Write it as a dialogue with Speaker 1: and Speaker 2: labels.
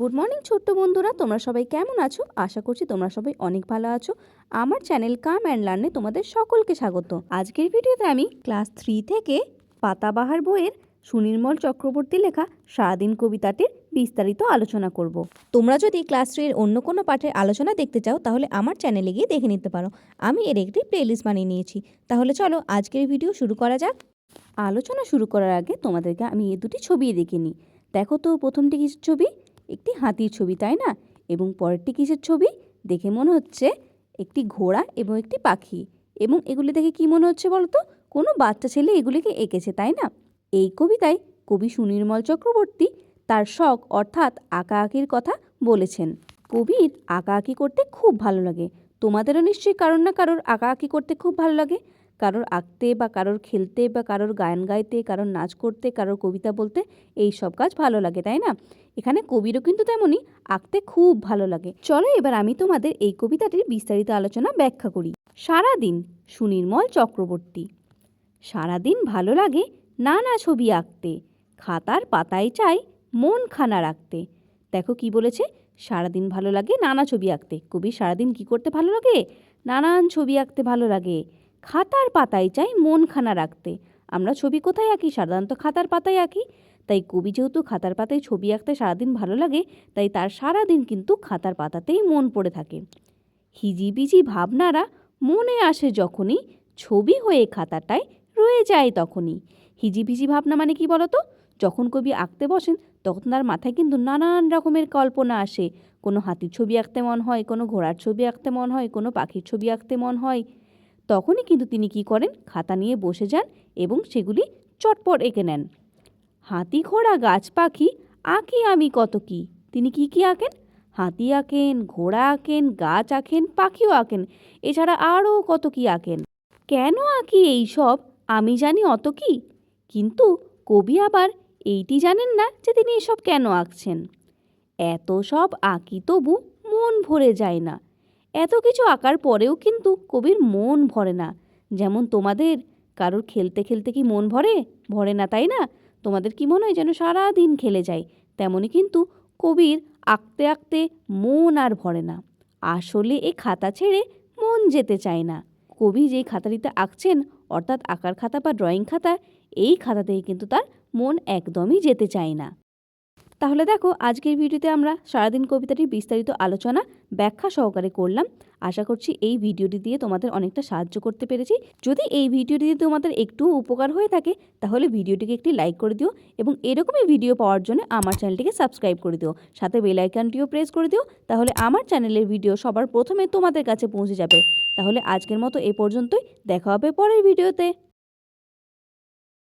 Speaker 1: Good morning ছোট্ট বন্ধুরা। তোমরা সবাই কেমন আছো? আশা করছি তোমরা সবাই অনেক ভালো আছো। আমার চ্যানেল কাম অ্যান্ড লার্নে তোমাদের সকলকে স্বাগত। আজকের ভিডিওতে আমি ক্লাস থ্রি থেকে পাতাবাহার বইয়ের সুনির্মল চক্রবর্তী লেখা সারাদিন কবিতাটির বিস্তারিত আলোচনা করব। তোমরা যদি ক্লাস থ্রির অন্য কোনো পাঠের আলোচনা দেখতে চাও, তাহলে আমার চ্যানেলে গিয়ে দেখে নিতে পারো। আমি এর একটি প্লেলিস্ট বানিয়ে নিয়েছি। তাহলে চলো আজকের ভিডিও শুরু করা যাক। আলোচনা শুরু করার আগে তোমাদেরকে আমি এই দুটি ছবি দেখে নিই। দেখো তো প্রথমটি কিছু ছবি? একটি হাতির ছবি, তাই না? এবং পরেরটি কিসের ছবি? দেখে মনে হচ্ছে একটি ঘোড়া এবং একটি পাখি। এবং এগুলি দেখে কি মনে হচ্ছে বলতো? কোনো বাচ্চা ছেলে এগুলিকে এঁকেছে, তাই না? এই কবিতায় কবি সুনির্মল চক্রবর্তী তার শখ অর্থাৎ আঁকা আঁকির কথা বলেছেন। কবির আঁকা আঁকি করতে খুব ভালো লাগে। তোমাদেরও নিশ্চয়ই কারোর না কারোর আঁকা আঁকি করতে খুব ভালো লাগে। কারোর আঁকতে বা কারোর খেলতে বা কারোর গান গাইতে, কারোর নাচ করতে, কারোর কবিতা বলতে এই সব কাজ ভালো লাগে, তাই না? এখানে কবিরও কিন্তু তেমনই আঁকতে খুব ভালো লাগে। চলো এবার আমি তোমাদের এই কবিতাটির বিস্তারিত আলোচনা ব্যাখ্যা করি। সারাদিন সুনির্মল চক্রবর্তী। সারাদিন ভালো লাগে নানা ছবি আঁকতে, খাতার পাতায় চাই মন খানা রাখতে। দেখো কি বলেছে? সারাদিন ভালো লাগে নানা ছবি আঁকতে। কবি সারাদিন কি করতে ভালো লাগে? নানান ছবি আঁকতে ভালো লাগে। খাতার পাতায় চাই মনখানা রাখতে। আমরা ছবি কোথায় আঁকি? সাধারণত খাতার পাতায় আঁকি। তাই কবি যেহেতু খাতার পাতায় ছবি আঁকতে সারাদিন ভালো লাগে, তাই তার সারাদিন কিন্তু খাতার পাতাতেই মন পড়ে থাকে। হিজিবিজি ভাবনারা মনে আসে যখনই ছবি হয়ে খাতাটায় রয়ে যায় তখনই। হিজিবিজি ভাবনা মানে কি বলতো? যখন কবি আঁকতে বসেন, তখন তার মাথায় কিন্তু নানান রকমের কল্পনা আসে। কোনো হাতির ছবি আঁকতে মন হয়, কোনো ঘোড়ার ছবি আঁকতে মন হয়, কোনো পাখির ছবি আঁকতে মন হয়। তখনই কিন্তু তিনি কি করেন? খাতা নিয়ে বসে যান এবং সেগুলি চটপট এঁকে নেন। হাতি ঘোড়া গাছ পাখি, আঁকি আমি কত কি? তিনি কি কি আঁকেন? হাতি আঁকেন, ঘোড়া আঁকেন, গাছ আঁকেন, পাখিও আঁকেন, এছাড়া আরও কত কি আঁকেন। কেন আঁকি এই সব? আমি জানি অত কি। কিন্তু কবি আবার এইটি জানেন না যে তিনি এসব কেন আঁকছেন। এত সব আঁকি তবু মন ভরে যায় না। এত কিছু আঁকার পরেও কিন্তু কবির মন ভরে না। যেমন তোমাদের, কারোর খেলতে খেলতে কি মন ভরে? ভরে না, তাই না? তোমাদের কি মনে হয় যেন সারা দিন খেলে যায়? তেমনই কিন্তু কবির আঁকতে আঁকতে মন আর ভরে না। আসলে এই খাতা ছেড়ে মন যেতে চায় না। কবি যেই খাতাটিতে আঁকছেন, অর্থাৎ আঁকার খাতা বা ড্রয়িং খাতা, এই খাতা থেকে কিন্তু তার মন একদমই যেতে চায় না। তাহলে দেখো, আজকের ভিডিওতে আমরা সারাদিন কবিতাটির বিস্তারিত আলোচনা ব্যাখ্যা সহকারে করলাম। আশা করছি এই ভিডিওটি দিয়ে তোমাদের অনেকটা সাহায্য করতে পেরেছি। যদি এই ভিডিওটি দিয়ে তোমাদের একটু উপকার হয়ে থাকে, তাহলে ভিডিওটিকে একটি লাইক করে দিও এবং এরকমই ভিডিও পাওয়ার জন্য আমার চ্যানেলটিকে সাবস্ক্রাইব করে দিও। সাথে বেল আইকনটিও প্রেস করে দিও, তাহলে আমার চ্যানেলের ভিডিও সবার প্রথমে তোমাদের কাছে পৌঁছে যাবে। তাহলে আজকের মতো এ পর্যন্তই, দেখা হবে পরের ভিডিওতে।